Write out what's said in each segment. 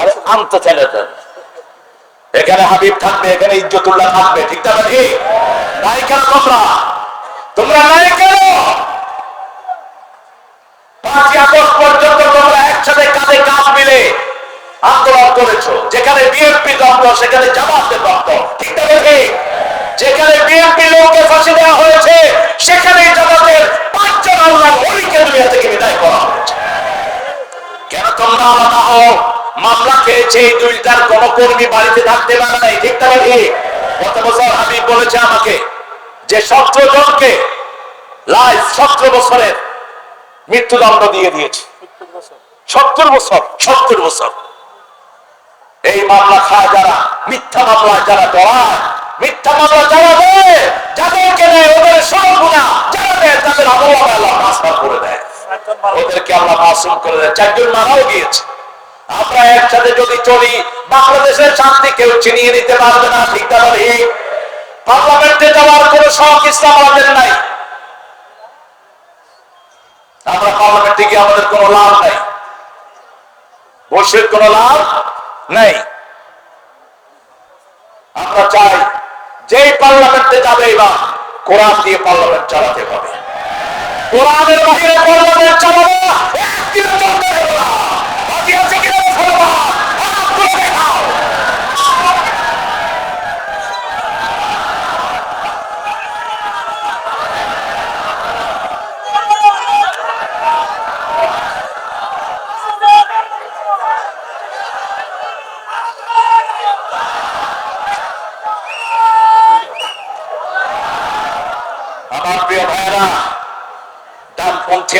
আর আনতে দেন এখানে হাবিব থাকবে, এখানে ইজ্জতুল্লাহ থাকবে, ঠিক না ঠিক নাই কেন তোমরা? তোমরা নাই কেন পাঁচই আগস্ট পর্যন্ত তোমরা একসাথে কাঁধে কাঁধ মিলে আন্দোলন করেছ। যেখানে বিএনপি দপ্তর সেখানে জামাতের দপ্তর ঠিক না ঠিক যেখানে বিএনপি লোককে ফাঁসি দেওয়া হয়েছে সেখানে জামাতের পাঁচজন আল্লাহ হরিকে দুনিয়া থেকে বিদায় করা হয়েছে। কেন তোমরা আলাদা হও? মামলা খেয়েছে, এই দুইটার কোন কর্মী বাড়িতে থাকতে পারে নাই, ঠিক না ঠিক গত বছর হাবিব বলেছে আমাকে যে সতেরো জনকে লাইফ সতেরো বছরের মৃত্যুদণ্ড দিয়ে দিয়েছে। সত্তর বছর সত্তর বছর। এই মামলা খায় যারা, মিথ্যা মামলায় যারা ডরায় মিথ্যা মামলা যারা দেয়, যাদেরকে দেয় ওদের সব যারা দেয় তাদের আবহাওয়া আল্লাহ করে দেয়। ওদেরকে আল্লাহ মাসুম করে দেয়। চারজন মারাও গিয়েছে। আমরা একসাথে যদি চলি, বাংলাদেশের শান্তি কেউ চিনিয়ে নিতে পারবে না, ঠিক পার্লামেন্টে যাওয়ার কোন শখ ইসলাম আমাদের নাই। আমরা পার্লামেন্টে গিয়ে আমাদের কোনো লাভ নাই। বসের কোনো লাভ নেই। আমরা চাই, যেই পার্লামেন্টে যাবে এবার কোরআন দিয়ে পার্লামেন্ট চালাতে হবে কোরআনের বাহিরে পার্লামেন্ট চালাবো কিনা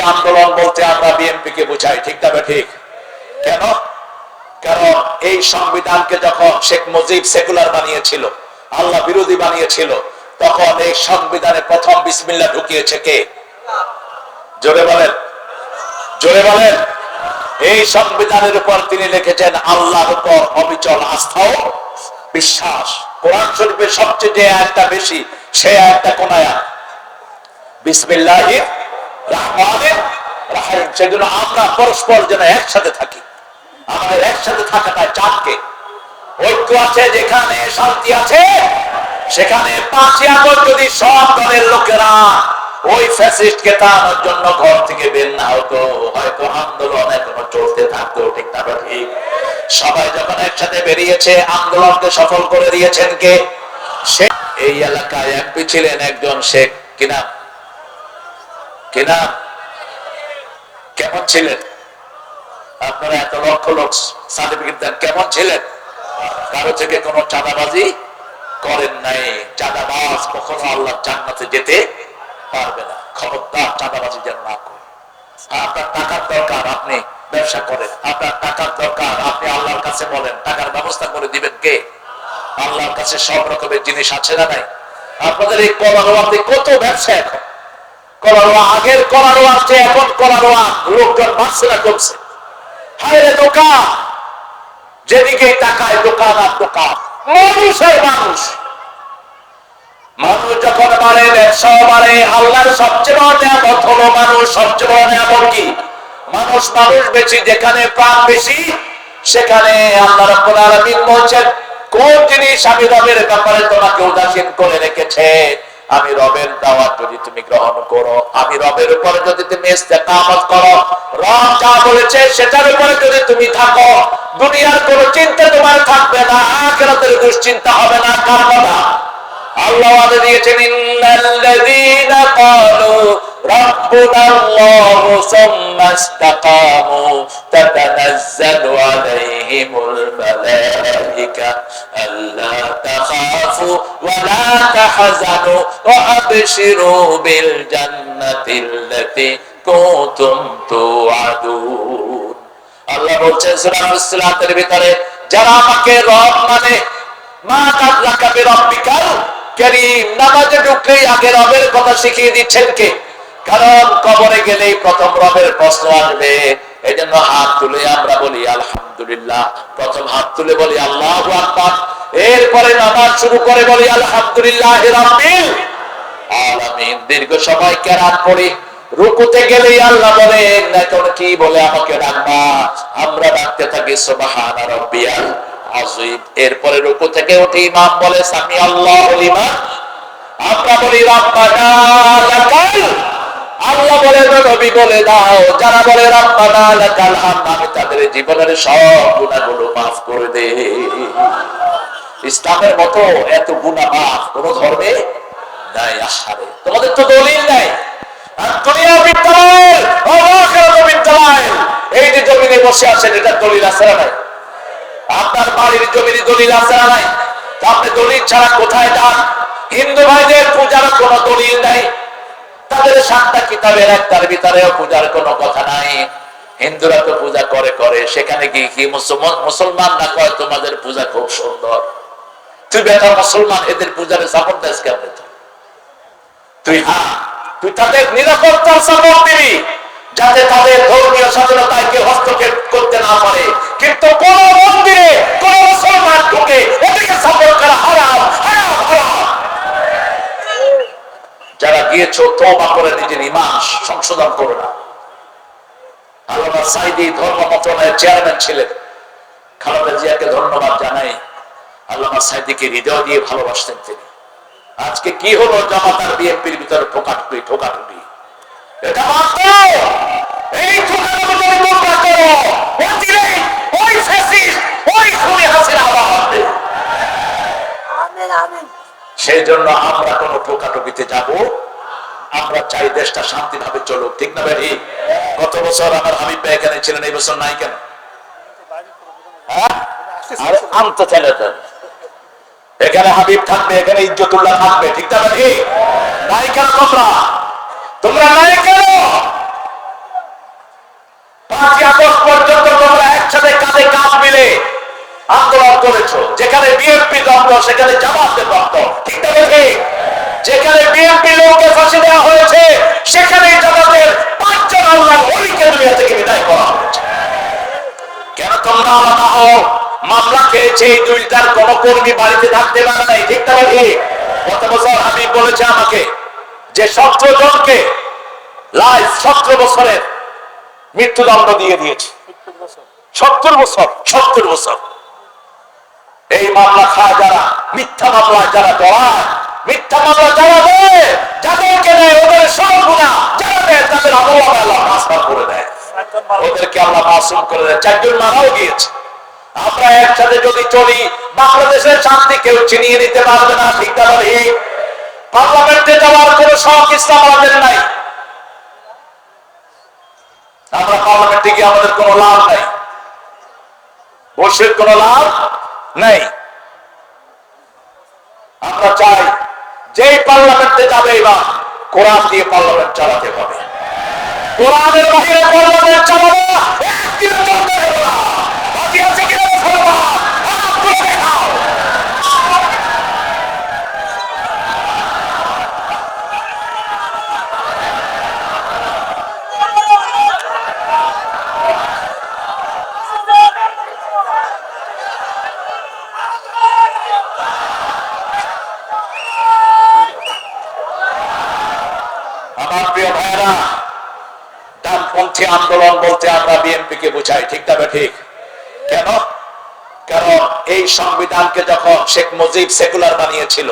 আন্দোলন বলতে আমরা বিএনপি কে বুঝাই ঠিক তবে ঠিক? এই সংবিধানকে যখন শেখ মুজিব সেকুলার বানিয়েছিল, আল্লাহ বিরোধী বানিয়েছিল, তখন এই সংবিধানে প্রথম বিসমিল্লা ঢুকিয়েছে কে? জোরে বলেন। জোরে বলেন। এই সংবিধানের উপর তিনি লিখেছেন, আল্লাহর উপর অবিচল আস্থা ও বিশ্বাস। কোরআন শরীফের সবচেয়ে যে আয়াতটা বেশি, সে আয়াতটা কোন আয়াত? বিসমিল্লাহির রহমানির রাহিম। সেজন্য আমরা পরস্পর যেন একসাথে থাকি। আমাদের একসাথে থাকাটা চাঁদকে ঐক্য আছে, যেখানে শান্তি আছে, সেখানে পাঁচই আগস্ট যদি সব দলের লোকেরা ওই ফ্যাসিস্টকে তাড়ানোর জন্য ঘর থেকে বের না হতো, হয়তো আন্দোলন এখনও চলতে থাকতো, ঠিক না ঠিক? সবাই যখন একসাথে বেরিয়েছে, আন্দোলনকে সফল করে দিয়েছেন কে? সে এই এলাকায় এমপি ছিলেন একজন শেখ। কিনা কিনা কেমন ছিলেন? আপনারা এত লক্ষ লোক সার্টিফিকেট দেন। কেমন ছিলেন? কারও থেকে কোনো চাঁদাবাজি করেন নাই। চাঁদাবাজ কখনো আল্লাহ জান্নাতে যেতে পারবে না। খবরদার চাঁদাবাজি যেন না করে। আপনার টাকার দরকার, আপনি ব্যবসা করেন। আপনার টাকার দরকার, আপনি আল্লাহর কাছে বলেন, টাকার ব্যবস্থা করে দিবেন কে? আল্লাহর কাছে সব রকমের জিনিস আছে না নাই? আপনাদের এই কলারোয়াতে কত ব্যবসা এখন? কলারোয়া আগের কলারোয়া আছে, এখন কলারোয়া লোকজন বাড়ছে না কমছে। দোকান। তাকায় দোকান আর দোকান। মানুষ। মানুষ যখন আল্লাহর সবচেয়ে বড় হলো মানুষ সবচেয়ে বড় কি? মানুষ মানুষ বেশি, যেখানে প্রাণ বেশি, সেখানে আল্লাহ রাব্বুল আলামিন বলছেন, কোন জিনিস আমি রবের ব্যাপারে তোমাকে উদাসীন করে রেখেছে? আমি রবের দাওয়াত যদি তুমি গ্রহণ করো, আমি রবের উপরে যদি তুমি ইস্তেকামত করো, রব যা বলেছে সেটার উপরে যদি তুমি থাকো, দুনিয়ার কোনো চিন্তা তোমার থাকবে না, আখিরাতের দুশ্চিন্তা হবে না, কার কথা? আল্লাহ ওয়াদা দিয়েছেন, ইন্নাল্লাযীনা ক্বালু রাব্বুনা আল্লাহু সুম্মা ইসতাকামু তাতানাজ্জালু আলাইহিমুল মালায়েকা আল্লা তাখাফু মানে কারণ কবরে গেলেই প্রথম রবের প্রশ্ন আসবে। এই জন্য হাত তুলে আমরা বলি, আলহামদুলিল্লাহ। প্রথম হাত তুলে বলি, আল্লাহ এরপরে নামাজ শুরু করে বলি, আলহামদুলিল্লাহ আলামিন। দীর্ঘ সময় কেরাত পড়ি, রুকুতে গেলেই আল্লাহ বলেন এখন কি বলে আমাকে ডাকবা? আমরা ডাকতে থাকি সুবহান এরপরে রুকু থেকে উঠে ইমাম বলে, সামি আল্লাহু লিমান আমরা বলি, রাব্বানা লাকাল। আল্লাহ বলে নবী, বলে দাও। যারা বলে, রাব্বানা লাকাল হামদ আমি তাদের জীবনের সব গুনাহগুলো maaf করে দে ইসলামের মতো এত গুনাহ মাফ কোন ধর্মে নাই আসারে তোমাদের তো দলিল নাই। পূজার কোনো দলিল নাই। ভিতরেও পূজার কোনো কথা নাই। হিন্দুরা তো পূজা করে করে। সেখানে গিয়ে কি মুসলমান মুসলমান না কয় তোমাদের পূজা খুব সুন্দর? তুই বেটা মুসলমান, এদের পূজারে সাপোর্ট দেশ কেমন তুই হ্যাঁ তুই তাদের নিরাপত্তার সাপোর্ট দিবি, যাতে তাদের ধর্মীয় স্বাধীনতায় কেউ হস্তক্ষেপ করতে না পারে। কিন্তু কোন মন্দিরে কোন মুসলমান ঢুকে এদেরকে সাপোর্ট করা হারাম হারাম হারাম। যারা গিয়েছো, তওবা করে নিজের ইমান সংশোধন করো না। আল্লামা সাইদি ধর্ম মন্ত্রণালয়ের চেয়ারম্যান ছিলেন। খালেদা জিয়াকে ধন্যবাদ জানাই। আল্লামা সাইদিকে হৃদয় দিয়ে ভালোবাসতেন তিনি। আজকে কি হলো জামাত আর বিএনপির ভিতরে ঠোকাঠুকি ঠোকাঠুকি? এটা এই ঠোকাঠুকি তোমরা করো অচিরেই ওই ফ্যাসিস্ট ওই খুনি হাসিনা আবার হবে। আমিন আমিন। সেই জন্য আমরা কোনো ঠোকাঠুকিতে যাব আমরা চাই দেশটা শান্তি ভাবে চলুক ঠিক না ভাই? গত বছর আমার হাবিব ভাই এখানে ছিলেন এই বছর নাই কেন? হ্যাঁ? আনতে চাইলে তো। এখানে হাবিব থাকবে, এখানে ইজ্জতুল্লাহ থাকবে, ঠিক না ভাই নাই কেন তোমরা তোমরা নাই কেন পাঁচই আগস্ট পর্যন্ত তোমরা একসাথে কাঁধে কাঁধ মিলে আন্দোলন করেছ। যেখানে বিএনপি দপ্ত সেখানে জামাতের দপ্ত ঠিক না ভাই যেখানে বিএনপি লোককে ফাঁসি দেওয়া হয়েছে সেখানে জামাতের পাঁচজন আল্লাহ অলিকে দুনিয়া থেকে বিদায় করা হয়েছে। কেন তোমরা আলাদা হও? মামলা খেয়েছে এই দুইটার কোন কর্মী বাড়িতে থাকতে পারে নাই, ঠিক না ভাই? গত বছর হাবিব বলেছে আমাকে যে সতেরো জনকে সতেরো বছরের মৃত্যুদণ্ড দিয়ে দিয়েছে। সত্তর বছর সত্তর বছর। এই মামলা খায় যারা, মিথ্যা মামলা যারা জড়ায় মিথ্যা মামলা যারা দেয়, যাদেরকে দেয় ওদের সব গুণা, যারা দেয় তাদের আমল আল্লাহ করে দেয়। ওদেরকে আল্লাহ মাসুম করে দেয়। চারজন মারাও গিয়েছে। আমরা একসাথে যদি চলি, বাংলাদেশের শান্তি কেউ চিনিয়ে নিতে পারবে না, ঠিক বলি? পার্লামেন্টে যাওয়ার কোন শখ ইসলাম আমাদের নাই। আমরা পার্লামেন্টে গিয়ে আমাদের কোনো লাভ নাই। বসের কোনো লাভ নাই। আমরা চাই, যেই পার্লামেন্টে যাবে এবার কোরআন দিয়ে পার্লামেন্ট চালাতে হবে। কোরআনের বাহিরে পার্লামেন্ট চালাবো না। বাকি কিনা মুসলমান? হাত তুলে দেখাও। আমার প্রিয় ভাইরা ডানপন্থী আন্দোলন বলতে আমরা বিএনপি কে বুঝাই, ঠিক না ঠিক কেন? কারণ এই সংবিধানকে যখন শেখ মুজিব সেকুলার বানিয়েছিল,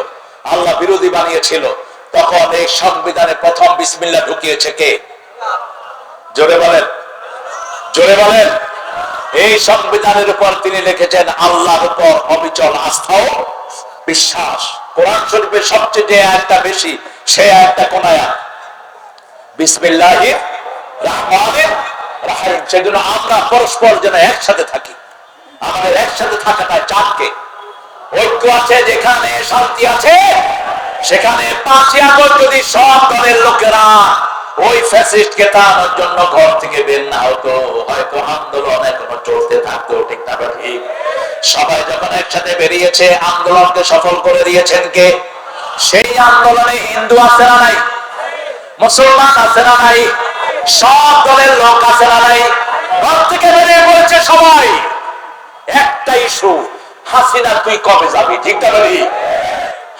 আল্লাহ বিরোধী বানিয়েছিল, তখন এই সংবিধানে প্রথম বিসমিল্লা ঢুকিয়েছে কে? জোরে বলেন। জোরে বলেন। এই সংবিধানের উপর তিনি লিখেছেন, আল্লাহর উপর অবিচল আস্থাও বিশ্বাস। কোরআন শরীফের সবচেয়ে যে আয়াতটা বেশি সে কোন সেজন্য আমরা পরস্পর যেন একসাথে থাকি। আমাদের একসাথে থাকাটা চাপকে ঐক্য আছে, যেখানে শান্তি আছে, সেখানে পাঁচই আগস্ট যদি সব দলের লোকেরা ওই ফ্যাসিস্ট কে তাড়ানোর জন্য ঘর থেকে বের না হতো, হয়তো আন্দোলন এখনও চলতে থাকতো, ঠিক না ঠিক? সবাই যখন একসাথে বেরিয়েছে, আন্দোলনকে সফল করে দিয়েছেন কে? সেই আন্দোলনে হিন্দু আছে না নাই? মুসলমান আছে না নাই? সব দলের লোক আছে না নাই? থেকে বেরিয়ে পড়েছে সবাই। একটা ইস্যু, হাসিনা তুই কবে যাবি, ঠিক না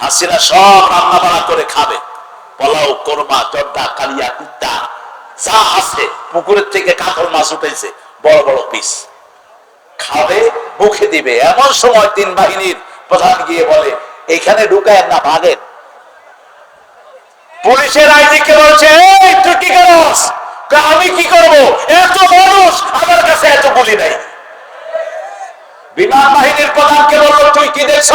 হাসিনা সব রান্না বান্না করে খাবে। পোলাও, কোরমা, জর্দা, কালিয়া, কুত্তা, যা আছে, পুকুরের থেকে কাতল মাছ উঠেছে, বড় বড় পিস খাবে, মুখে দিবে। এমন সময় তিন বাহিনীর প্রধান গিয়ে বলে, এখানে ঢুকায় না, ভাগেন। পুলিশের আইজিকে বলছে, এই তুই কি, আমি কি করব? এত মানুষ আমার কাছে এত গুলি নাই। বিমান বাহিনীর প্রধানকে বলল, তুই কি দেখছ?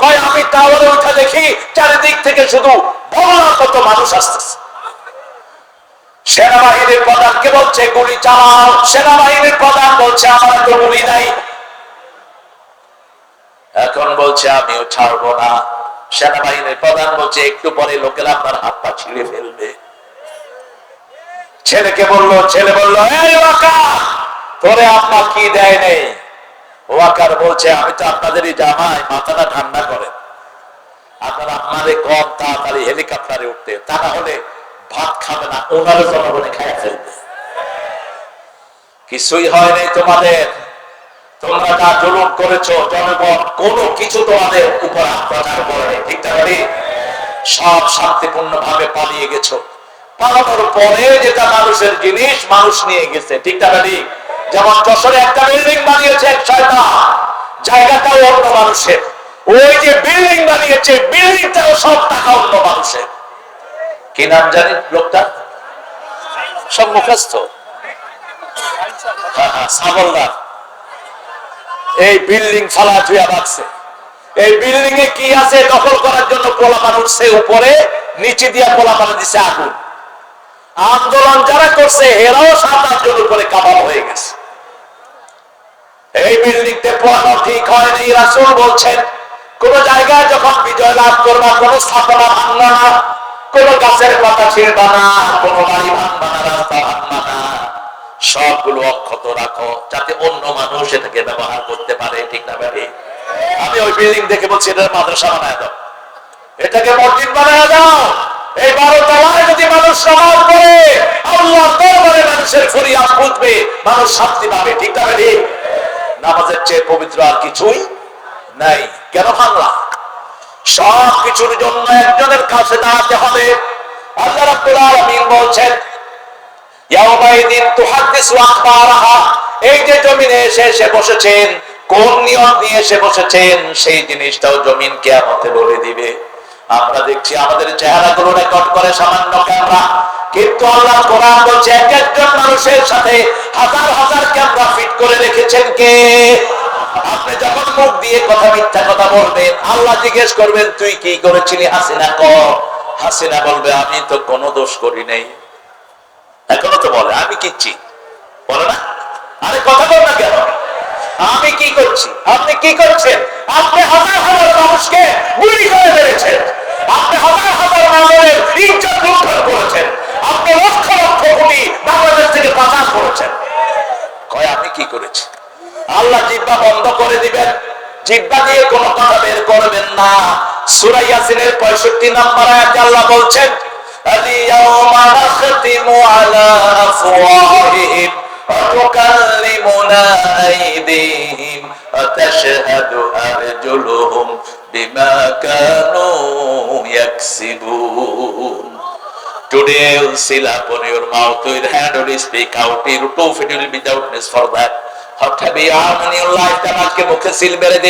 কয়, আমি টাওয়ারে উঠে দেখি চারিদিক থেকে শুধু কত মানুষ আসতেছে। সেনাবাহিনীর প্রধানকে বলছে, গুলি চালাও। সেনাবাহিনীর প্রধান বলছে, আমার তো গুলি নাই। এখন বলছে, আমিও ছাড়বো না। সেনাবাহিনীর প্রধান বলছে, একটু পরে লোকেরা আপনার হাত পা ছিঁড়ে ফেলবে। ছেলেকে বলল, ছেলে বলল তোরে আপনার কি দেয় নেই? ওয়াকার বলছে, আমি তো আপনাদেরই জামাই, মাথাটা ঠান্ডা করেন। আপনারা আপনারে কম তাড়াতাড়ি হেলিকপ্টারে উঠতে তা না হলে ভাত খাবে না ওনারও জনগণে খাই ফেলবে। কিছুই হয় নাই তোমাদের। তোমরা যা জুলুম করেছ জনগণ কোনো কিছু তোমাদের উপর অত্যাচার করে ঠিক বাড়ি সব শান্তিপূর্ণ ভাবে পালিয়ে গেছো। পালানোর পরে যেটা মানুষের জিনিস মানুষ নিয়ে গেছে ঠিক বাড়ি যেমন যশোরে একটা বিল্ডিং বানিয়েছে এক ছয়টা জায়গাটাও অন্য মানুষের। ওই যে বিল্ডিং বানিয়েছে বিল্ডিংটাও সব টাকা অন্য মানুষের। কি নাম জানি লোকটা? সব মুখস্থ হ্যাঁ, হ্যাঁ, সাবলদার। এই বিল্ডিং ফালা ধুয়া রাখছে এই বিল্ডিং এ কি আছে দখল করার জন্য পোলাপান উঠছে উপরে, নিচে দিয়া পোলাপান দিছে আগুন। আন্দোলন যারা করছে, এরাও সাত আট জন উপরে কাবাব হয়ে গেছে। এই বিল্ডিংতে পোড়ানো ঠিক হয়নি রাসুল বলছেন, কোন জায়গায় যখন বিজয় লাভ করবা, কোন স্থাপনা ভাঙবা না, কোন গাছের পাতা ছিঁড়বা না, কোন বাড়ি ভাঙবা না, রাস্তা ভাঙবা না। সবগুলো অক্ষত রাখো যাতে অন্য মানুষ এটাকে ব্যবহার করতে পারে, ঠিক না ভাবে আমি ওই বিল্ডিং দেখে বলছি এটা মাদ্রাসা বানায় দাও। এটাকে মসজিদ বানায় দাও। এই বারো তলায় যদি মানুষ নামাজ পড়ে আল্লাহ দরবারে মানুষের ফরিয়াদ বুঝবে মানুষ শান্তি পাবে, ঠিক না ভাবে নামাজের চেয়ে পবিত্র আর কিছুই নাই। কেন ভাঙলা সব কিছুর জন্য একজনের কাছে দাঁড়াতে হবে। আল্লাহ রাব্বুল আলামিন বলছেন করে মানুষের সাথে হাজার হাজার ফিট করে রেখেছেন কে? আপনি দিয়ে কথা, মিথ্যা কথা বলবেন, আল্লাহ জিজ্ঞেস করবেন, তুই কি করেছিলি হাসিনা ক হাসিনা বলবে, আমি তো কোনো দোষ করি নাই। বলে, আমি কিচ্ছি বলে না। আরে কথা বল না কেন? আমি কি করছি? আপনি কি করছেন? আপনি হাজার হাজার মানুষকে গুলি করে মেরেছেন। আপনি হাজার হাজার মানুষের ইজ্জত লুণ্ঠন করেছেন। আপনি লক্ষ লক্ষ কোটি বাংলাদেশ থেকে পাচার করেছেন। কয়, আমি কি করেছি? আল্লাহ জিব্বা বন্ধ করে দিবেন। জিব্বা দিয়ে কোনো কথা বের করবেন না। সূরা ইয়াসিনের 65 নম্বর আয়াতে আল্লাহ বলছেন اليوم نختم على أفواههم وتكلمنا أيديهم وتشهد أرجلهم بما كانوا يكسبون Today you'll seal upon your mouth, your hand will speak out, your tooth will be witness for that. What have you harmed in your life? Tamajke mukhe seal mere.